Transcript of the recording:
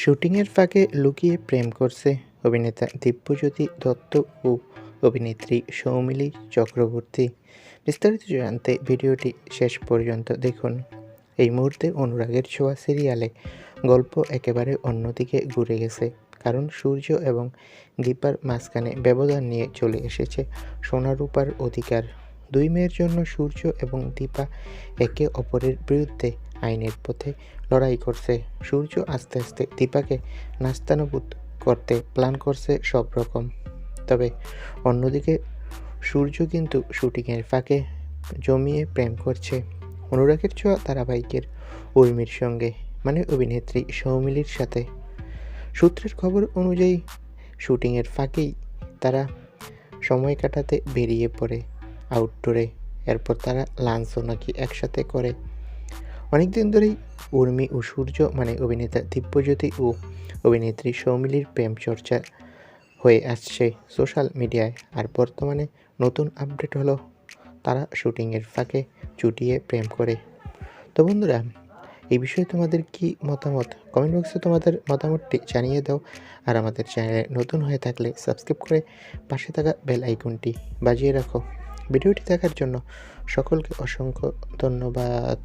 শুটিংয়ের ফাঁকে লুকিয়ে প্রেম করছে অভিনেতা দিব্যজ্যোতি দত্ত ও অভিনেত্রী সৌমিলি চক্রবর্তী। বিস্তারিত জানতে ভিডিওটি শেষ পর্যন্ত দেখুন। এই মুহূর্তে অনুরাগের ছোঁয়া সিরিয়ালে গল্প একেবারে অন্যদিকে ঘুরে গেছে, কারণ সূর্য এবং দীপার মাঝখানে ব্যবধান নিয়ে চলে এসেছে সোনারূপার অধিকার। দুই মেয়ের জন্য সূর্য এবং দীপা একে অপরের বিরুদ্ধে আইনের পথে লড়াই করছে। সূর্য আস্তে আস্তে দীপাকে নাস্তানুভূত করতে প্ল্যান করছে সব রকম। তবে অন্যদিকে সূর্য কিন্তু শুটিংয়ের ফাঁকে জমিয়ে প্রেম করছে। অনুরাগের ছোঁয়া ধারাবাহিকের উর্মির সঙ্গে মানে অভিনেত্রী সৌমিলির সাথে। সূত্রের খবর অনুযায়ী শুটিংয়ের ফাঁকেই তারা সময় কাটাতে বেরিয়ে পড়ে আউটডোরে। এরপর তারা লাঞ্চও নাকি একসাথে করে। অনেক দিন ধরেই উর্মি ও সূর্য মানে অভিনেতা দিব্যজ্যোতি ও অভিনেত্রী সৌমিলির প্রেম চর্চা হয়ে আসছে সোশ্যাল মিডিয়ায়। আর বর্তমানে নতুন আপডেট হলো, তারা শুটিংয়ের ফাঁকে চুটিয়ে প্রেম করে। তো বন্ধুরা, এই বিষয়ে তোমাদের কি মতামত? কমেন্ট বক্সে তোমাদের মতামতটি জানিয়ে দাও। আর আমাদের চ্যানেলে নতুন হয়ে থাকলে সাবস্ক্রাইব করে পাশে থাকা বেল আইকনটি বাজিয়ে রাখো। ভিডিওটি দেখার জন্য সকলকে অসংখ্য ধন্যবাদ।